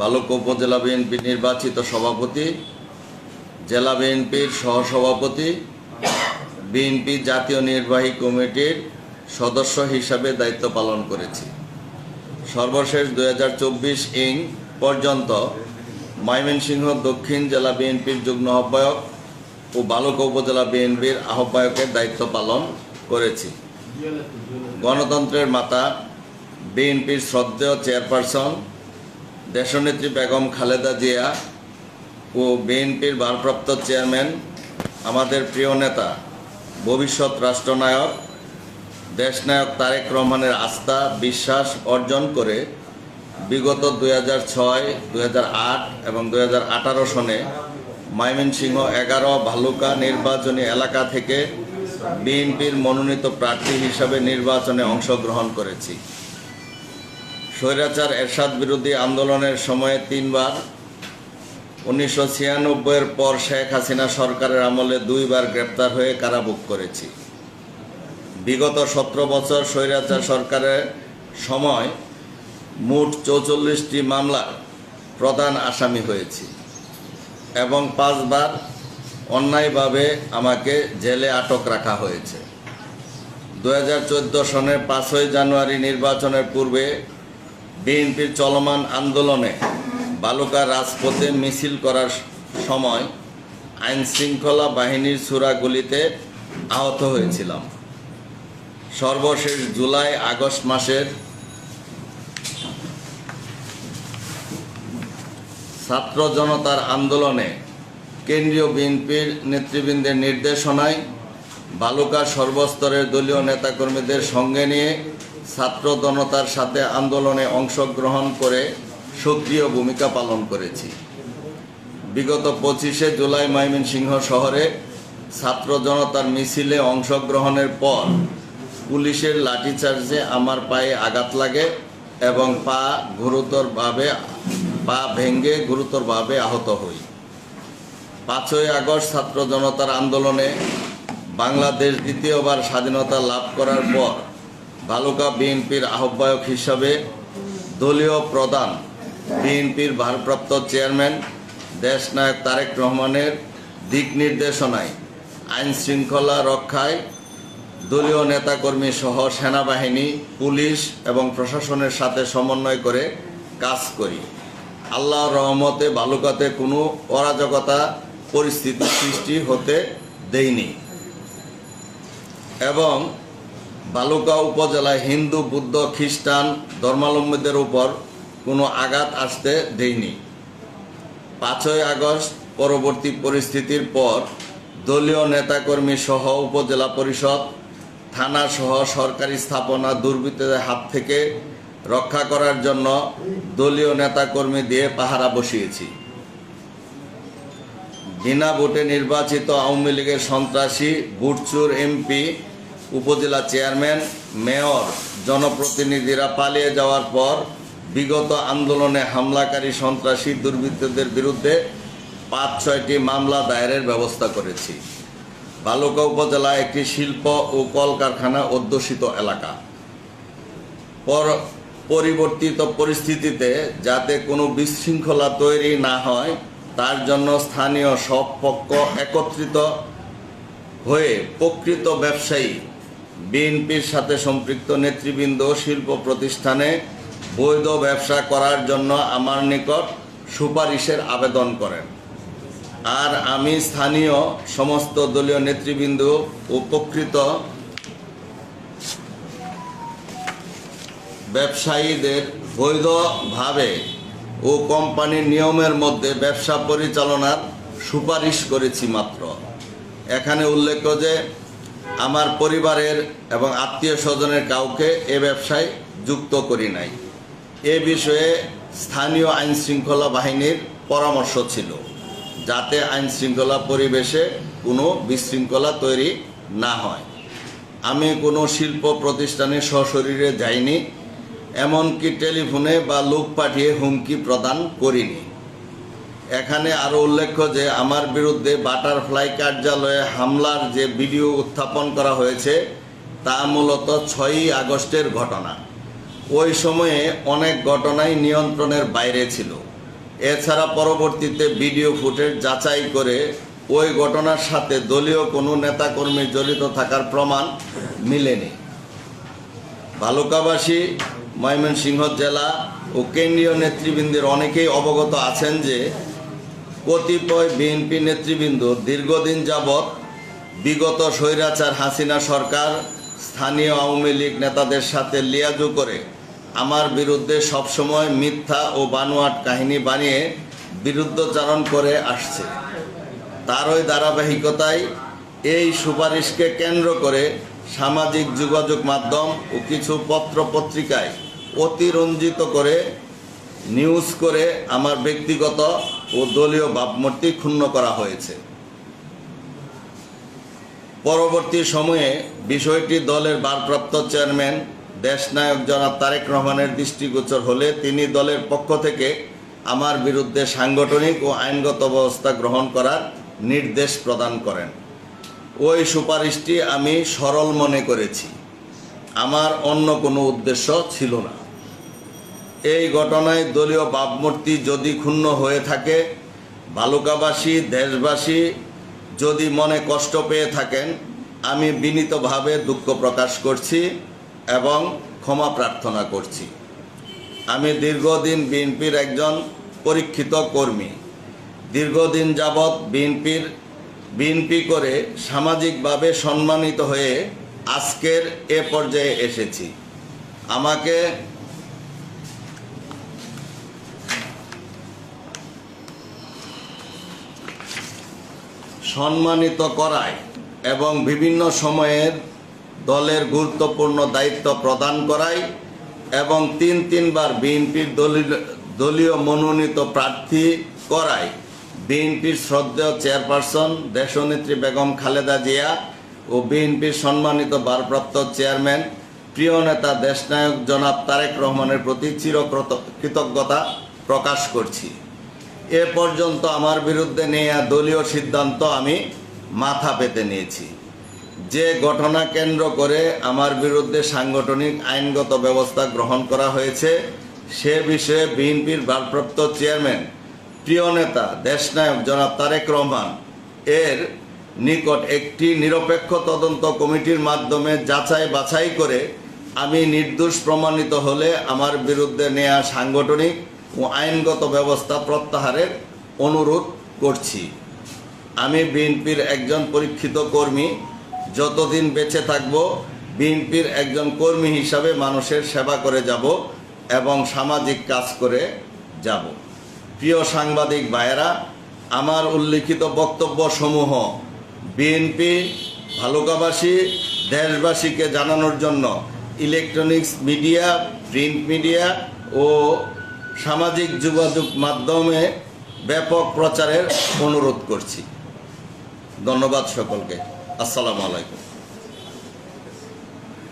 বালুকা উপজেলা বিএনপি নির্বাচিত সভাপতি, জেলা বিএনপির সহসভাপতি, বিএনপি জাতীয় নির্বাহী কমিটির সদস্য হিসাবে দায়িত্ব পালন করেছি। সর্বশেষ দুই হাজার চব্বিশ ইং পর্যন্ত ময়মনসিংহ দক্ষিণ জেলা বিএনপির যুগ্ম আহ্বায়ক ও বালুকা উপজেলা বিএনপির আহ্বায়কের দায়িত্ব পালন করেছি। গণতন্ত্রের মাতা, বিএনপির শ্রদ্ধেয় চেয়ারপারসন দেশনেত্রী বেগম খালেদা জিয়া ও বিএনপির ভারপ্রাপ্ত চেয়ারম্যান, আমাদের প্রিয় নেতা, ভবিষ্যৎ রাষ্ট্রনায়ক, দেশনায়ক তারেক রহমানের আস্থা, বিশ্বাস অর্জন করে বিগত দুই হাজার ছয় এবং দুই হাজার আঠারো সনে ময়মনসিংহ এগারো ভালুকা নির্বাচনী এলাকা থেকে বিএনপির মনোনীত প্রার্থী হিসাবে নির্বাচনে অংশগ্রহণ করেছি। স্বৈরাচার এরশাদ বিরোধী আন্দোলনের সময়ে তিনবার। উনিশশো ছিয়ানব্বইয়ের পর শেখ হাসিনা সরকারের আমলে দুইবার গ্রেপ্তার হয়ে কারাভোগ করেছি। বিগত সতেরো বছর স্বৈরাচার সরকারের সময় মোট চৌচল্লিশটি মামলার প্রধান আসামি হয়েছি এবং পাঁচবার অন্যায়ভাবে আমাকে জেলে আটক রাখা হয়েছে। দু হাজার চোদ্দ সনের পাঁচই জানুয়ারি নির্বাচনের পূর্বে বিএনপির চলমান আন্দোলনে বালুকা রাজপথে মিছিল করার সময় আইন শৃঙ্খলা বাহিনীর সুরাগুলিতে আহত হয়েছিলাম। সর্বশেষ জুলাই আগস্ট মাসের ছাত্র জনতার আন্দোলনে কেন্দ্রীয় বিএনপির নেতৃবৃন্দের নির্দেশনায় বালুকা সর্বস্তরের দলীয় নেতাকর্মীদের সঙ্গে নিয়ে ছাত্র জনতার সাথে আন্দোলনে অংশগ্রহণ করে সক্রিয় ভূমিকা পালন করেছি। বিগত পঁচিশে জুলাই ময়মনসিংহ শহরে ছাত্র জনতার মিছিলে অংশগ্রহণের পর পুলিশের লাঠিচার্জে আমার পায়ে আঘাত লাগে এবং পা গুরুতরভাবে, পা ভেঙ্গে গুরুতরভাবে আহত হই। পাঁচই আগস্ট ছাত্র জনতার আন্দোলনে বাংলাদেশ দ্বিতীয়বার স্বাধীনতা লাভ করার পর বালুকা বিএনপির আহ্বায়ক হিসাবে দলীয় প্রধান বিএনপির ভারপ্রাপ্ত চেয়ারম্যান দেশনায়ক তারেক রহমানের দিক নির্দেশনায় আইন শৃঙ্খলা রক্ষায় দলীয় নেতাকর্মী সহ সেনাবাহিনী, পুলিশ এবং প্রশাসনের সাথে সমন্বয় করে কাজ করি। আল্লাহর রহমতে বালুকাতে কোনো অরাজকতা পরিস্থিতি সৃষ্টি হতে দেইনি এবং বালুকা উপজেলায় হিন্দু, বুদ্ধ, খ্রিস্টান, ধর্মাবলম্বীদের উপর কোনো আঘাত আসতে দেয়নি। পাঁচই আগস্ট পরবর্তী পরিস্থিতির পর দলীয় নেতাকর্মী সহ উপজেলা পরিষদ, থানা সহ সরকারি স্থাপনা দুর্বৃত্তদের হাত থেকে রক্ষা করার জন্য দলীয় নেতাকর্মী দিয়ে পাহারা বসিয়েছি। বিনা ভোটে নির্বাচিত আওয়ামী লীগের সন্ত্রাসী, বুটচুর এমপি উপজেলা চেয়ারম্যান, মেয়র, জনপ্রতিনিধিরা পালিয়ে যাওয়ার পর বিগত আন্দোলনে হামলাকারী সন্ত্রাসী দুর্বৃত্তদের বিরুদ্ধে পাঁচ, ছয়টি মামলা দায়েরের ব্যবস্থা করেছি। বালুকা উপজেলা একটি শিল্প ও কলকারখানা অধ্যুষিত এলাকা। পর পরিবর্তিত পরিস্থিতিতে যাতে কোনো বিশৃঙ্খলা তৈরি না হয়, তার জন্য স্থানীয় সব পক্ষ একত্রিত হয়ে প্রকৃত ব্যবসায়ী বিএনপির সাথে সম্পৃক্ত নেতৃবৃন্দ শিল্প প্রতিষ্ঠানে বৈধ ব্যবসা করার জন্য আমার নিকট সুপারিশের আবেদন করেন। আর আমি স্থানীয় সমস্ত দলীয় নেতৃবৃন্দ উপকৃত ব্যবসায়ীদের বৈধভাবে ও কোম্পানির নিয়মের মধ্যে ব্যবসা পরিচালনার সুপারিশ করেছি মাত্র। এখানে উল্লেখ্য যে আমার পরিবারের এবং আত্মীয় স্বজনের কাউকে এ ব্যবসায় যুক্ত করি নাই। এ বিষয়ে স্থানীয় আইন শৃঙ্খলা বাহিনীর পরামর্শ ছিল, যাতে আইন শৃঙ্খলা পরিবেশে কোনো বিশৃঙ্খলা তৈরি না হয়। আমি কোনো শিল্প প্রতিষ্ঠানে সশরীরে যাইনি, এমনকি টেলিফোনে বা লোক পাঠিয়ে হুমকি প্রদান করিনি। এখানে আরও উল্লেখ্য যে, আমার বিরুদ্ধে বাটারফ্লাই কার্যালয়ে হামলার যে ভিডিও উত্থাপন করা হয়েছে, তা মূলত ছয়ই আগস্টের ঘটনা। ওই সময়ে অনেক ঘটনাই নিয়ন্ত্রণের বাইরে ছিল। এছাড়া পরবর্তীতে ভিডিও ফুটেজ যাচাই করে ওই ঘটনার সাথে দলীয় কোনো নেতাকর্মী জড়িত থাকার প্রমাণ মিলেনি। ভালুকাবাসী ময়মনসিংহ জেলা ও কেন্দ্রীয় নেতৃবৃন্দের অনেকেই অবগত আছেন যে কতিপয় বিএনপি নেতৃবৃন্দ দীর্ঘদিন যাবৎ বিগত স্বৈরাচার হাসিনা সরকার স্থানীয় আওয়ামী লীগ নেতাদের সাথে লিয়াজু করে আমার বিরুদ্ধে সবসময় মিথ্যা ও বানোয়াট কাহিনী বানিয়ে বিরুদ্ধচারণ করে আসছে। তারই ধারাবাহিকতায় এই সুপারিশকে কেন্দ্র করে সামাজিক যোগাযোগ মাধ্যম ও কিছু পত্র পত্রিকায় অতিরঞ্জিত করে নিউজ করে আমার ব্যক্তিগত ও দলীয় ভাবমূর্তি ক্ষুণ্ণ করা হয়েছে। পরবর্তী সময়ে বিষয়টি দলের ভারপ্রাপ্ত চেয়ারম্যান, দেশনায়ক জনাব তারেক রহমানের দৃষ্টিগোচর হলে তিনি দলের পক্ষ থেকে আমার বিরুদ্ধে সাংগঠনিক ও আইনগত ব্যবস্থা গ্রহণ করার নির্দেশ প্রদান করেন। ওই সুপারিশটি আমি সরল মনে করেছি। আমার অন্য কোনো উদ্দেশ্য ছিল না। এই ঘটনায় দলীয় ভাবমূর্তি যদি ক্ষুণ্ণ হয়ে থাকে, বালুকাবাসী, দেশবাসী যদি মনে কষ্ট পেয়ে থাকেন, আমি বিনীতভাবে দুঃখ প্রকাশ করছি এবং ক্ষমা প্রার্থনা করছি। আমি দীর্ঘদিন বিএনপির একজন পরীক্ষিত কর্মী। দীর্ঘদিন যাবৎ বিএনপির, বিএনপি করে সামাজিকভাবে সম্মানিত হয়ে আজকের এ পর্যায়ে এসেছি। আমাকে সম্মানিত করায় এবং বিভিন্ন সময়ের দলের গুরুত্বপূর্ণ দায়িত্ব প্রদান করায় এবং তিন তিনবার বিএনপির দলীয় মনোনীত প্রার্থী করায়। বিএনপির শ্রদ্ধেয় চেয়ারপারসন দেশনেত্রী বেগম খালেদা জিয়া ও বিএনপির সম্মানিত ভারপ্রাপ্ত চেয়ারম্যান, প্রিয় নেতা দেশনায়ক জনাব তারেক রহমানের প্রতি চিরকৃত- কৃতজ্ঞতা প্রকাশ করছি। এ পর্যন্ত আমার বিরুদ্ধে নেওয়া দলীয় সিদ্ধান্ত আমি মাথা পেতে নিয়েছি। যে ঘটনা কেন্দ্র করে আমার বিরুদ্ধে সাংগঠনিক আইনগত ব্যবস্থা গ্রহণ করা হয়েছে, সে বিষয়ে বিএনপির ভারপ্রাপ্ত চেয়ারম্যান, প্রিয় নেতা, দেশনায়ক জনাব তারেক রহমান, এর নিকট একটি নিরপেক্ষ তদন্ত কমিটির মাধ্যমে যাচাই বাছাই করে আমি নির্দোষ প্রমাণিত হলে আমার বিরুদ্ধে নেওয়া সাংগঠনিক ও আইনগত ব্যবস্থা প্রত্যাহারের অনুরোধ করছি। আমি বিএনপির একজন পরীক্ষিত কর্মী। যতদিন বেঁচে থাকব, বিএনপির একজন কর্মী হিসাবে মানুষের সেবা করে যাব এবং সামাজিক কাজ করে যাব। প্রিয় সাংবাদিক ভাইয়েরা, আমার উল্লিখিত বক্তব্য সমূহ বিএনপি ভালুকাবাসী দেশবাসীকে জানানোর জন্য ইলেকট্রনিক্স মিডিয়া, প্রিন্ট মিডিয়া ও সামাজিক যোগাযোগ মাধ্যমে ব্যাপক প্রচারের অনুরোধ করছি। ধন্যবাদ সকলকে। আসসালামু আলাইকুম।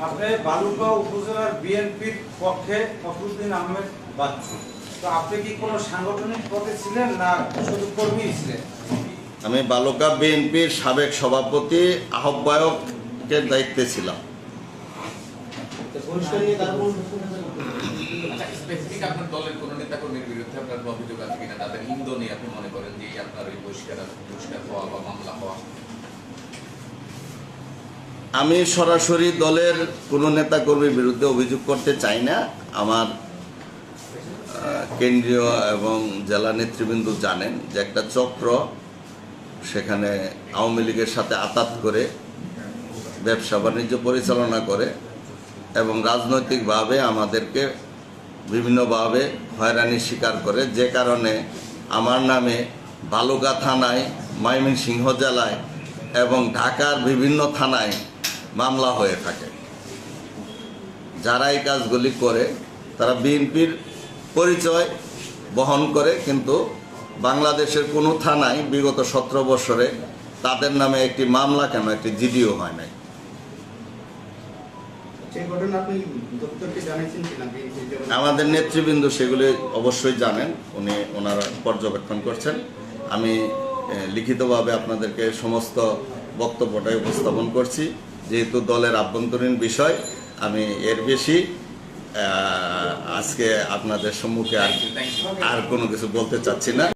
আপনি বালুকা উপজেলার বিএনপির পক্ষে ফখরুদ্দিন আহমেদ বাচ্চু। তো আপনি কি কোনো সাংগঠনিক পদে ছিলেন না শুধু কর্মী ছিলেন? আমি বালুকা বিএনপির সাবেক সভাপতি আহ্বায়কের দায়িত্বে ছিলাম। আচ্ছা স্পেসিফিক আপনার দলের কোন নেতা কর্মীর বিরুদ্ধে আপনার অভিযোগ আছে কিনা তাদের ইন্ধনে আপনি মনে করেন যে আপনার ওই বহিষ্কার বহিষ্কার হওয়া বা মামলা হওয়া। আমি সরাসরি দলের কোনো নেতা কর্মীর বিরুদ্ধে অভিযোগ করতে চাই না। আমার কেন্দ্রীয় এবং জেলা নেতৃবৃন্দ জানেন যে একটা চক্র সেখানে আওয়ামী লীগের সাথে আতাত করে ব্যবসা বাণিজ্য পরিচালনা করে এবং রাজনৈতিকভাবে আমাদেরকে বিভিন্নভাবে হয়রানির শিকার করে। যে কারণে আমার নামে বালুকা থানায়, ময়মনসিংহ জেলায় এবং ঢাকার বিভিন্ন থানায় মামলা হয়ে থাকে। যারা এই কাজগুলি করে, তারা বিএনপির পরিচয় বহন করে, কিন্তু বাংলাদেশের কোনো থানায় বিগত সতেরো বছরে তাদের নামে একটি মামলা কেন, একটি জিডিও হয় নাই? আমাদের নেতৃবৃন্দ সেগুলি অবশ্যই জানেন। উনি ওনারা পর্যবেক্ষণ করছেন। আমি লিখিতভাবে আপনাদেরকে সমস্ত বক্তব্যটাই উপস্থাপন করছি। যেহেতু দলের আভ্যন্তরীণ বিষয় আমি এর বেশি আজকে আপনাদের সম্মুখে আর আর কোনো কিছু বলতে চাচ্ছি না।